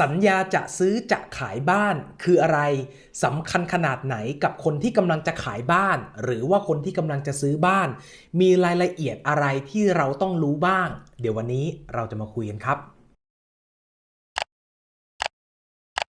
สัญญาจะซื้อจะขายบ้านคืออะไรสำคัญขนาดไหนกับคนที่กำลังจะขายบ้าน หรือว่าคนที่กำลังจะซื้อบ้าน มีรายละเอียดอะไรที่เราต้องรู้บ้าง เดี๋ยววันนี้เราจะมาคุยกันครับ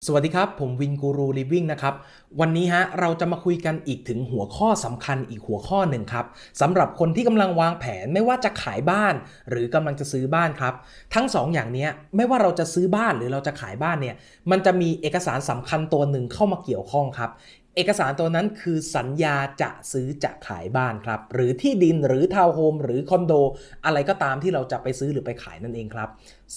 สวัสดีครับ ผมวินกูรูลิฟวิ่งนะครับ วันนี้ฮะเราจะมาคุยกันอีกถึงหัวข้อสำคัญอีกหัวข้อหนึ่งครับสำหรับคนที่กำลังวางแผนไม่ว่าจะขายบ้าน หรือกำลังจะซื้อบ้านครับ ทั้งสองอย่างนี้ไม่ว่าเราจะซื้อบ้านหรือเราจะขายบ้านเนี่ยมันจะมีเอกสารสำคัญตัวหนึ่งเข้ามาเกี่ยวข้องครับเอกสารตัวนั้นคือสัญญาจะซื้อจะขายบ้านครับ หรือที่ดินหรือทาวน์โฮมหรือคอนโด อะไรก็ตามที่เราจะไปซื้อหรือไปขายนั่นเองครับ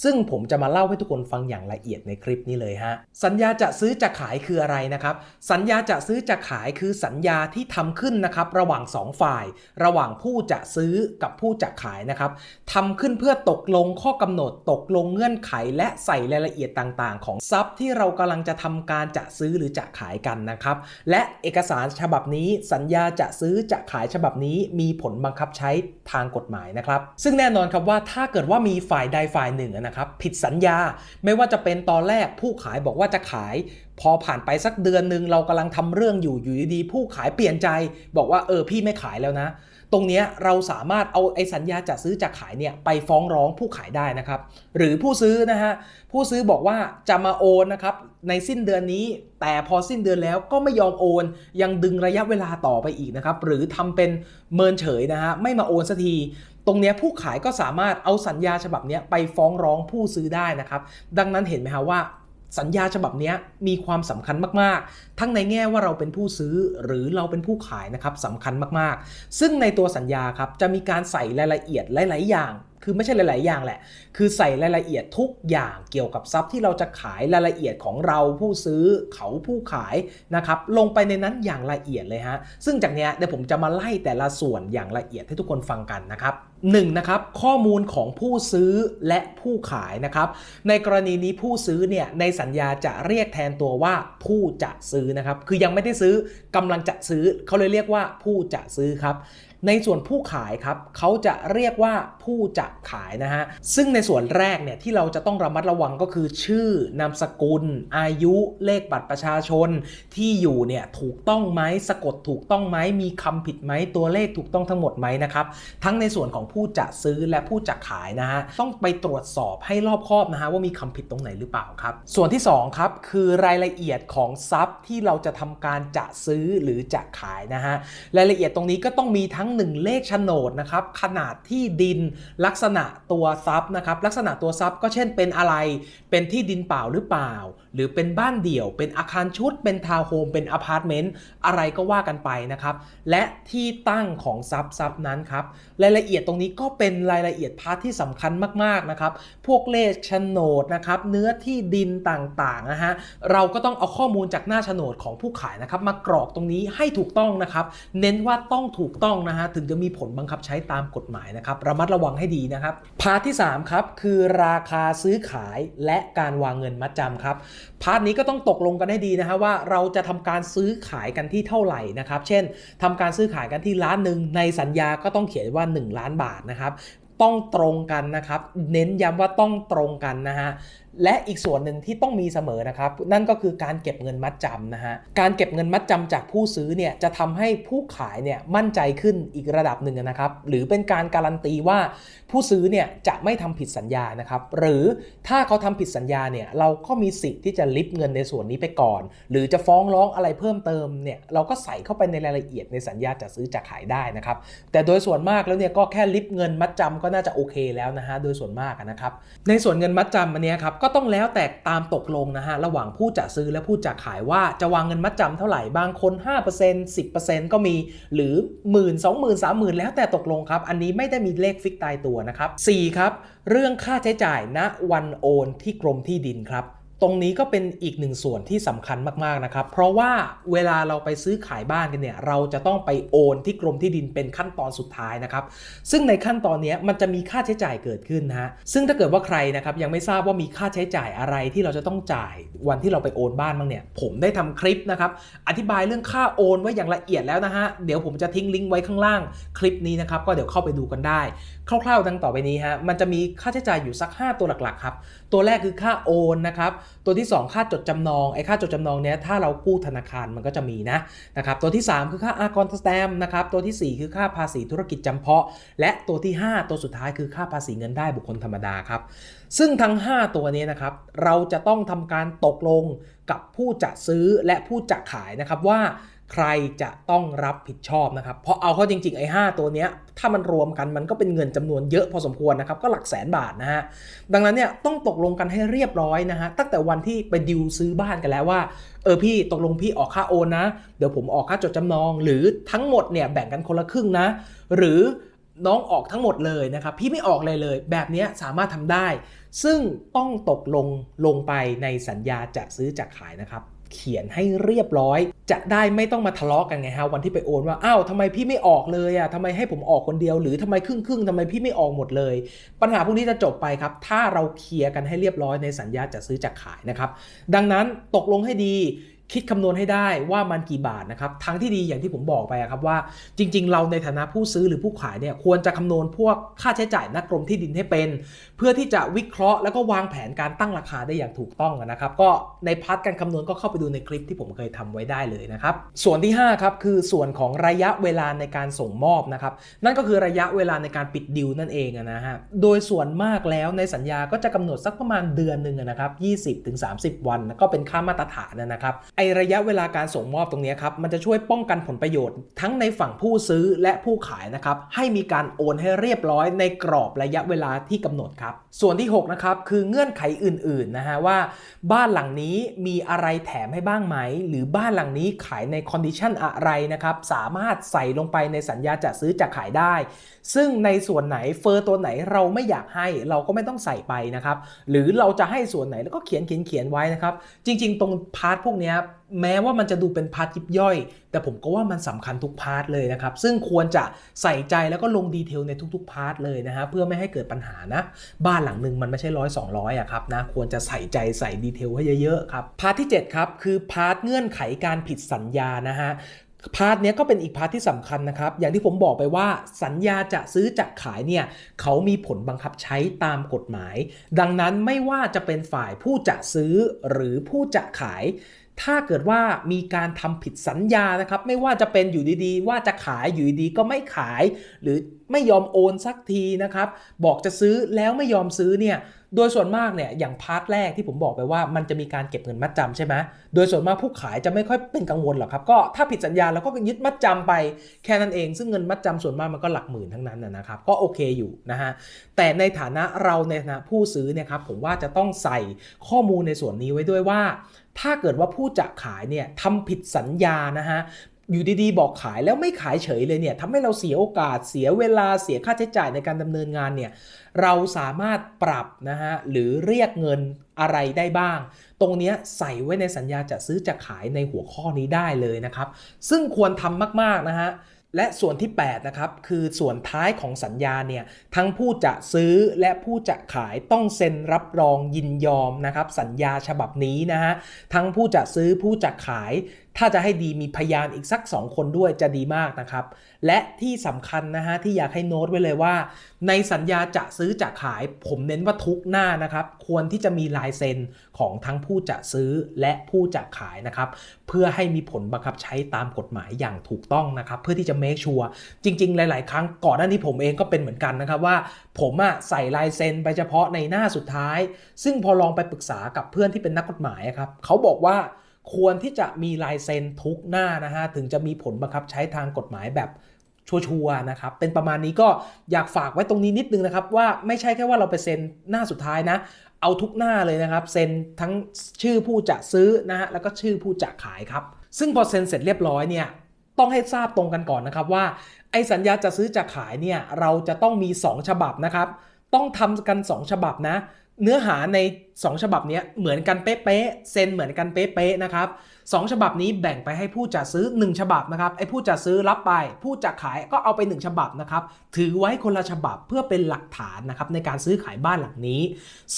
ซึ่งผมจะมาเล่าให้ทุกคนฟังอย่างละเอียดในคลิปนี้เลยฮะ สัญญาจะซื้อจะขายคืออะไรนะครับ สัญญาจะซื้อจะขายคือสัญญาที่ทำขึ้นนะครับ ระหว่าง 2 ฝ่าย ระหว่างผู้จะซื้อกับผู้จะขายนะครับทำขึ้นเพื่อตกลงข้อกำหนด ตกลงเงื่อนไข และใส่รายละเอียดต่างๆ ของทรัพย์ที่เรากำลังจะทำการจะซื้อหรือจะขายกันนะครับ และเอกสารฉบับนี้สัญญาจะซื้อจะขายฉบับนี้มีผลบังคับใช้ทางกฎหมายนะครับ ซึ่งแน่นอนครับว่าถ้าเกิดว่ามีฝ่ายใดฝ่ายหนึ่งนะครับผิดสัญญาไม่ว่าจะเป็นตอนแรกผู้ขายบอกว่าจะขาย พอผ่านไปสักเดือนหนึ่งเรากำลังทำเรื่องอยู่อยู่ดีๆผู้ขายเปลี่ยนใจ บอกว่าเออพี่ไม่ขายแล้วนะ ตรงนี้เราสามารถเอาไอ้สัญญาจะซื้อจะขายเนี่ยไปฟ้องร้องผู้ขายได้นะครับหรือผู้ซื้อนะฮะผู้ซื้อบอกว่าจะมาโอนนะครับในสิ้นเดือนนี้ แต่พอสิ้นเดือนแล้วก็ไม่ยอมโอน ยังดึงระยะเวลาต่อไปอีกนะครับหรือทำเป็นเมินเฉยนะฮะไม่มาโอนสักที ตรงนี้ผู้ขายก็สามารถเอาสัญญาฉบับนี้ไปฟ้องร้องผู้ซื้อได้นะครับ ดังนั้นเห็นไหมฮะว่าสัญญาฉบับนี้มีความสำคัญมาก ๆ ทั้งในแง่ว่าเราเป็นผู้ซื้อหรือเราเป็นผู้ขายนะครับสำคัญมาก ๆ ซึ่งในตัวสัญญาครับจะมีการใส่รายละเอียดหลาย ๆ อย่าง คือไม่ใช่หลาย ๆ อย่างแหละ คือใส่รายละเอียดทุกอย่างเกี่ยวกับทรัพย์ที่เราจะขายรายละเอียดของเราผู้ซื้อเขาผู้ขายนะครับลงไปในนั้นอย่างละเอียดเลยฮะ ซึ่งจากเนี้ยเดี๋ยวผมจะมาไล่แต่ละส่วนอย่างละเอียดให้ทุกคนฟังกันนะครับ หนึ่งนะครับข้อมูลของผู้ซื้อและผู้ขายนะครับในกรณีนี้ผู้ซื้อเนี่ยในสัญญาจะเรียกแทนตัวว่าผู้จะซื้อนะครับคือยังไม่ได้ซื้อกำลังจะซื้อเขาเลยเรียกว่าผู้จะซื้อครับ ในส่วนผู้ขายครับเขาจะเรียกว่าผู้จะขายนะฮะซึ่งในส่วนแรกเนี่ยที่เราจะต้องระมัดระวังก็คือชื่อนามสกุล อายุเลขบัตรประชาชน ที่อยู่เนี่ยถูกต้องไหมสะกดถูกต้องไหมมีคำผิดไหมตัวเลขถูกต้องทั้งหมดไหมนะครับทั้งในส่วนของผู้จะซื้อและผู้จะขายนะฮะต้องไปตรวจสอบให้รอบคอบนะฮะว่ามีคำผิดตรงไหนหรือเปล่าครับ ส่วนที่สองครับคือรายละเอียดของทรัพย์ที่เราจะทำการจะซื้อหรือจะขายนะฮะรายละเอียดตรงนี้ก็ต้องมีทั้ง1เลขโฉนดนะครับขนาดที่ดินลักษณะตัวทรัพย์นะครับลักษณะตัวทรัพย์ก็เช่นเป็นอะไร เป็นที่ดินเปล่าหรือเปล่า หรือเป็นบ้านเดี่ยว เป็นอาคารชุด เป็นทาวน์โฮมเป็นอพาร์ตเมนต์อะไรก็ว่ากันไปนะครับและที่ตั้งของทรัพย์ทรัพย์นั้นครับรายละเอียดตรงนี้ก็เป็นรายละเอียดพาร์ทที่สำคัญมากๆนะครับพวกเลขโฉนดนะครับเนื้อที่ดินต่างๆนะฮะเราก็ต้องเอาข้อมูลจากหน้าโฉนดของผู้ขายนะครับมากรอกตรงนี้ให้ถูกต้องนะครับเน้นว่าต้องถูกต้องนะฮะถึงจะมีผลบังคับใช้ตามกฎหมายนะครับระมัดระวังให้ดีนะครับพาร์ทที่3ครับคือราคาซื้อขายและการวางเงินมัดจำครับพาร์ทนี้ก็ต้องตกลงกันให้ดีนะฮะว่าเราจะทำการซื้อขายกันที่เท่าไหร่นะครับเช่นทำการซื้อขายกันที่ล้านหนึ่งในสัญญาก็ต้องเขียนว่า 1 ล้านบาทนะครับ ต้องตรงกันนะครับ เน้นย้ำว่าต้องตรงกันนะฮะและอีกส่วนหนึ่งที่ต้องมีเสมอนะครับ นั่นก็คือการเก็บเงินมัดจำนะฮะการเก็บเงินมัดจำจากผู้ซื้อเนี่ยจะทำให้ผู้ขายเนี่ยมั่นใจขึ้นอีกระดับหนึ่งนะครับ หรือเป็นการการันตีว่าผู้ซื้อเนี่ยจะไม่ทำผิดสัญญานะครับ หรือถ้าเขาทำผิดสัญญาเนี่ยเราก็มีสิทธิ์ที่จะลิฟเงินในส่วนนี้ไปก่อน หรือจะฟ้องร้องอะไรเพิ่มเติมเนี่ยเราก็ใส่เข้าไปในรายละเอียดในสัญญาจะซื้อจะขายได้นะครับแต่โดยส่วนมากแล้วเนี่ยก็แค่ลิฟเงินมัดจำก็็น่าจะโอเคแล้วนะฮะโดยส่วนมากนะครับในส่วนเงินมัดจำอันนี้ครับก็ต้องแล้วแต่ตามตกลงนะฮะระหว่างผู้จะซื้อและผู้จะขายว่าจะวางเงินมัดจำเท่าไหร่บางคน 5% 10%ก็มีหรือหมื่นสองหมื่นสามหมื่นแล้วแต่ตกลงครับ อันนี้ไม่ได้มีเลขฟิกตายตัวนะครับ4ครับเรื่องค่าใช้จ่ายณวันโอนที่กรมที่ดินครับ ตรงนี้ก็เป็นอีกหนึ่งส่วนที่สำคัญมากๆนะครับ เพราะว่าเวลาเราไปซื้อขายบ้านกันเนี่ย เราจะต้องไปโอนที่กรมที่ดินเป็นขั้นตอนสุดท้ายนะครับ ซึ่งในขั้นตอนนี้มันจะมีค่าใช้จ่ายเกิดขึ้นนะฮะ ซึ่งถ้าเกิดว่าใครนะครับยังไม่ทราบว่ามีค่าใช้จ่ายอะไรที่เราจะต้องจ่ายวันที่เราไปโอนบ้านบ้างเนี่ย ผมได้ทำคลิปนะครับ อธิบายเรื่องค่าโอนไว้อย่างละเอียดแล้วนะฮะ เดี๋ยวผมจะทิ้งลิงก์ไว้ข้างล่างคลิปนี้นะครับ ก็เดี๋ยวเข้าไปดูกันได้ คร่าวๆดังต่อไปนี้ฮะมันจะมีค่าใช้จ่ายอยู่สัก 5 ตัวหลักๆครับตัวแรกคือค่าโอนนะครับตัวที่ 2 ค่าจดจำนองไอ้ค่าจดจำนองเนี้ยถ้าเรากู้ธนาคารมันก็จะมีนะนะครับตัวที่ 3 คือค่าอากรสแตม์นะครับตัวทีสี่ 4 คือค่าภาษีธุรกิจจำเพาะ และตัวที่ 5 ตัวสุดท้ายคือค่าภาษีเงินได้บุคคลธรรมดาครับซึ่งทั้ง 5 ตัวนี้นะครับเราจะต้องทำการตกลงกับผู้จะซื้อและผู้จะขายนะครับว่า ใครจะต้องรับผิดชอบนะครับ เพราะเอาเข้าจริงๆไอ้5ตัวเนี้ยถ้ามันรวมกันมันก็เป็นเงินจำนวนเยอะพอสมควรนะครับ ก็หลักแสนบาทนะฮะ ดังนั้นเนี่ยต้องตกลงกันให้เรียบร้อยนะฮะตั้งแต่วันที่ไปดิวซื้อบ้านกันแล้วว่าเออพี่ตกลงพี่ออกค่าโอนนะ เดี๋ยวผมออกค่าจดจำนอง หรือทั้งหมดเนี่ยแบ่งกันคนละครึ่งนะ หรือน้องออกทั้งหมดเลยนะครับ พี่ไม่ออกเลยเลย แบบนี้สามารถทำได้ ซึ่งต้องตกลงลงไปในสัญญาจะซื้อจะขายนะครับ เขียนให้เรียบร้อย จะได้ไม่ต้องมาทะเลาะกันไงฮะวันที่ไปโอนว่าอ้าวทำไมพี่ไม่ออกเลยอะทำไมให้ผมออกคนเดียว หรือทำไมครึ่งครึ่งทำไมพี่ไม่ออกหมดเลย ปัญหาพวกนี้จะจบไปครับ ถ้าเราเคลียร์กันให้เรียบร้อยในสัญญาจะซื้อจะขายนะครับ ดังนั้นตกลงให้ดี คิดคำนวณให้ได้ว่ามันกี่บาทนะครับทางที่ดีอย่างที่ผมบอกไปอะครับว่าจริง ๆ เราในฐานะผู้ซื้อหรือผู้ขายเนี่ยควรจะคำนวณพวกค่าใช้จ่ายนักกรมที่ดินให้เป็น เพื่อที่จะวิเคราะห์แล้วก็วางแผนการตั้งราคาได้อย่างถูกต้องนะครับ ก็ในพาร์ทการคำนวณก็เข้าไปดูในคลิปที่ผมเคยทำไว้ได้เลยนะครับ ส่วนที่5ครับคือส่วนของระยะเวลาในการส่งมอบนะครับนั่นก็คือระยะเวลาในการปิดดิวนั่นเองนะฮะโดยส่วนมากแล้วในสัญญาก็จะกำหนดสักประมาณเดือนหนึ่งนะครับ20-30 วันก็เป็นค่ามาตรฐานนะครับไอระยะเวลาการส่งมอบตรงนี้ครับมันจะช่วยป้องกันผลประโยชน์ ทั้งในฝั่งผู้ซื้อและผู้ขายนะครับให้มีการโอนให้เรียบร้อยในกรอบระยะเวลาที่กำหนดครับ ส่วนที่6นะครับคือเงื่อนไขอื่นๆนะฮะว่า บ้านหลังนี้มีอะไรแถมให้บ้างไหม หรือบ้านหลังนี้ขายในคอนดิชันอะไรนะครับสามารถใส่ลงไปในสัญญาจะซื้อจะขายได้ ซึ่งในส่วนไหนเฟอร์ตัวไหนเราไม่อยากให้เราก็ไม่ต้องใส่ไปนะครับหรือเราจะให้ส่วนไหนแล้วก็เขียนเขียนเขียนไว้นะครับจริง ๆ ตรงพาร์ทพวกเนี้ยแม้ว่ามันจะดูเป็นพาร์ทยิบย่อย แต่ผมก็ว่ามันสำคัญทุกพาร์ทเลยนะครับ ซึ่งควรจะใส่ใจแล้วก็ลงดีเทลในทุกๆพาร์ทเลยนะฮะเพื่อไม่ให้เกิดปัญหานะ บ้านหลังหนึ่งมันไม่ใช่ร้อยสองร้อยอะครับนะควรจะใส่ใจใส่ดีเทลให้เยอะๆครับพาร์ทที่ 7 ครับ คือพาร์ทเงื่อนไขการผิดสัญญานะฮะพาร์ทเนี้ยก็เป็นอีกพาร์ทที่สำคัญนะครับ อย่างที่ผมบอกไปว่าสัญญาจะซื้อจะขายเนี่ยเขามีผลบังคับใช้ตามกฎหมาย ดังนั้นไม่ว่าจะเป็นฝ่ายผู้จะซื้อหรือผู้จะขาย ถ้าเกิดว่ามีการทำผิดสัญญานะครับ ไม่ว่าจะเป็นอยู่ดีๆ ว่าจะขายอยู่ดีๆก็ไม่ขาย หรือไม่ยอมโอนสักทีนะครับ บอกจะซื้อแล้วไม่ยอมซื้อเนี่ย โดยส่วนมากเนี่ยอย่างพาร์ทแรกที่ผมบอกไปว่ามันจะมีการเก็บเงินมัดจำใช่ไหมโดยส่วนมากผู้ขายจะไม่ค่อยเป็นกังวลหรอกครับ ก็ถ้าผิดสัญญาแล้วก็ยึดมัดจำไปแค่นั้นเอง ซึ่งเงินมัดจำส่วนมากมันก็หลักหมื่นทั้งนั้นนะครับ ก็โอเคอยู่นะฮะแต่ในฐานะเราในฐานะผู้ซื้อเนี่ยครับผมว่าจะต้องใส่ข้อมูลในส่วนนี้ไว้ด้วยว่า ถ้าเกิดว่าผู้จะขายเนี่ยทำผิดสัญญานะฮะ อยู่ดีๆ บอกขายแล้วไม่ขายเฉยเลยเนี่ยทำให้เราเสียโอกาสเสียเวลาเสียค่าใช้จ่ายในการดำเนินงานเนี่ยเราสามารถปรับนะฮะหรือเรียกเงินอะไรได้บ้าง ตรงนี้ใส่ไว้ในสัญญาจะซื้อจะขายในหัวข้อนี้ได้เลยนะครับ ซึ่งควรทำมากๆนะฮะและส่วนที่8นะครับคือส่วนท้ายของสัญญาเนี่ยทั้งผู้จะซื้อและผู้จะขายต้องเซ็นรับรองยินยอมนะครับสัญญาฉบับนี้นะฮะทั้งผู้จะซื้อผู้จะขาย ถ้าจะให้ดีมีพยานอีกสัก 2 คนด้วยจะดีมากนะครับ และที่สำคัญนะฮะที่อยากให้โน้ตไว้เลยว่า ในสัญญาจะซื้อจะขายผมเน้นว่าทุกหน้านะครับ ควรที่จะมีลายเซ็นของทั้งผู้จะซื้อและผู้จะขายนะครับ เพื่อให้มีผลบังคับใช้ตามกฎหมายอย่างถูกต้องนะครับ เพื่อที่จะ make sure จริง ๆ หลาย ๆ ครั้งก่อนหน้านี้ผมเองก็เป็นเหมือนกันนะครับว่า ผมอะใส่ลายเซ็นไปเฉพาะในหน้าสุดท้าย ซึ่งพอลองไปปรึกษากับเพื่อนที่เป็นนักกฎหมายครับเขาบอกว่า ควรที่จะมีลายเซ็นทุกหน้านะฮะถึงจะมีผลบังคับใช้ทางกฎหมายแบบชัวร์นะครับ เป็นประมาณนี้ก็อยากฝากไว้ตรงนี้นิดนึงนะครับ ว่าไม่ใช่แค่ว่าเราไปเซ็นหน้าสุดท้ายนะ เอาทุกหน้าเลยนะครับ เซ็นทั้งชื่อผู้จะซื้อนะฮะแล้วก็ชื่อผู้จะขายครับ ซึ่งพอเซ็นเสร็จเรียบร้อยเนี่ยต้องให้ทราบตรงกันก่อนนะครับว่าไอ้สัญญาจะซื้อจะขายเนี่ยเราจะต้องมี 2 ฉบับนะครับ ต้องทำกัน 2 ฉบับนะ เนื้อหาใน 2 ฉบับนี้เหมือนกันเป๊ะๆเซ็นเหมือนกันเป๊ะๆนะครับสองฉบับนี้แบ่งไปให้ผู้จัดซื้อ 1 ฉบับนะครับไอ้ผู้จัดซื้อรับไป ผู้จัดขายก็เอาไป 1 ฉบับนะครับถือไว้คนละฉบับเพื่อเป็นหลักฐานนะครับในการซื้อขายบ้านหลังนี้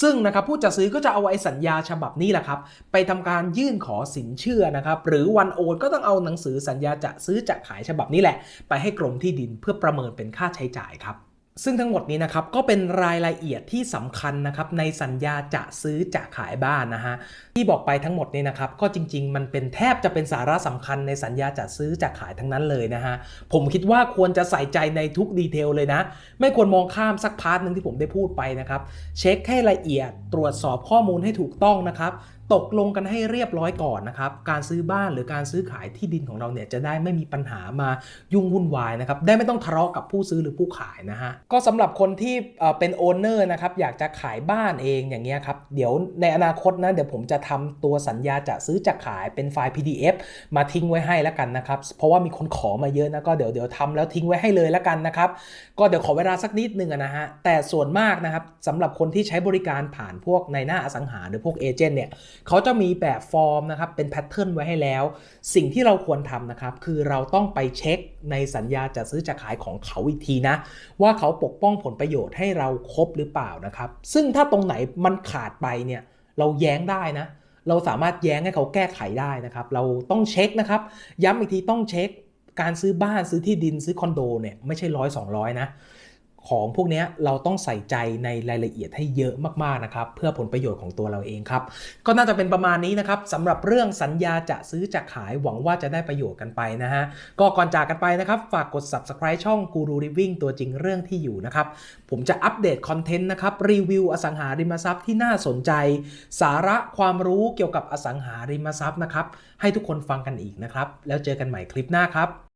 ซึ่งนะครับผู้จัดซื้อก็จะเอาไอ้สัญญาฉบับนี้แหละครับไปทำการยื่นขอสินเชื่อนะครับหรือวันโอนก็ต้องเอาหนังสือสัญญาจะซื้อจะขายฉบับนี้แหละ ไปให้กรมที่ดินเพื่อประเมินเป็นค่าใช้จ่ายครับ ซึ่งทั้งหมดนี้นะครับก็เป็นรายละเอียดที่สำคัญนะครับในสัญญาจะซื้อจะขายบ้านนะฮะที่บอกไปทั้งหมดนี้นะครับก็จริง ๆ มันเป็นแทบจะเป็นสาระสำคัญในสัญญาจะซื้อจะขายทั้งนั้นเลยนะฮะผมคิดว่าควรจะใส่ใจในทุกดีเทลเลยนะ ไม่ควรมองข้ามสักพาร์ทหนึ่งที่ผมได้พูดไปนะครับเช็คให้ละเอียดตรวจสอบข้อมูลให้ถูกต้องนะครับตกลงกันให้เรียบร้อยก่อนนะครับ การซื้อบ้านหรือการซื้อขายที่ดินของเราเนี่ยจะได้ไม่มีปัญหามายุ่งวุ่นวายนะครับ ได้ไม่ต้องทะเลาะกับผู้ซื้อหรือผู้ขายนะฮะก็สำหรับคนที่เป็นโอนเนอร์นะครับอยากจะขายบ้านเองอย่างเงี้ยครับเดี๋ยวในอนาคตนะเดี๋ยวผมจะทำตัวสัญญาจะซื้อจะขายเป็นไฟล์ PDF มาทิ้งไว้ให้แล้วกันนะครับ เพราะว่ามีคนขอมาเยอะนะก็เดี๋ยวเดี๋ยวทำแล้วทิ้งไว้ให้เลยแล้วกันนะครับ ก็เดี๋ยวขอเวลาสักนิดนึงนะฮะแต่ส่วนมากนะครับสำหรับคนที่ใช้บริการผ่านพวกในหน้าอสังหาหรือพวกเอเจนต์เนี่ยเขาจะมีแบบฟอร์มนะครับเป็นแพทเทิร์นไว้ให้แล้ว สิ่งที่เราควรทำนะครับคือเราต้องไปเช็คในสัญญาจะซื้อจะขายของเขาอีกทีนะว่าเขาปกป้องผลประโยชน์ให้เราครบหรือเปล่านะครับ ซึ่งถ้าตรงไหนมันขาดไปเนี่ยเราแย้งได้นะ เราสามารถแย้งให้เขาแก้ไขได้นะครับ เราต้องเช็คนะครับ ย้ำอีกทีต้องเช็คการซื้อบ้านซื้อที่ดินซื้อคอนโดเนี่ยไม่ใช่ร้อยสองร้อยนะ ของพวกนี้เราต้องใส่ใจในรายละเอียดให้เยอะมากๆนะครับ เพื่อผลประโยชน์ของตัวเราเองครับ ก็น่าจะเป็นประมาณนี้นะครับสำหรับเรื่องสัญญาจะซื้อจะขายหวังว่าจะได้ประโยชน์กันไปนะฮะก็ก่อนจากกันไปนะครับ ฝากกด subscribe ช่อง Guru Living ตัวจริงเรื่องที่อยู่นะครับ ผมจะอัปเดตคอนเทนต์นะครับรีวิวอสังหาริมทรัพย์ที่น่าสนใจ สาระความรู้เกี่ยวกับอสังหาริมทรัพย์นะครับให้ทุกคนฟังกันอีกนะครับแล้วเจอกันใหม่คลิปหน้าครับ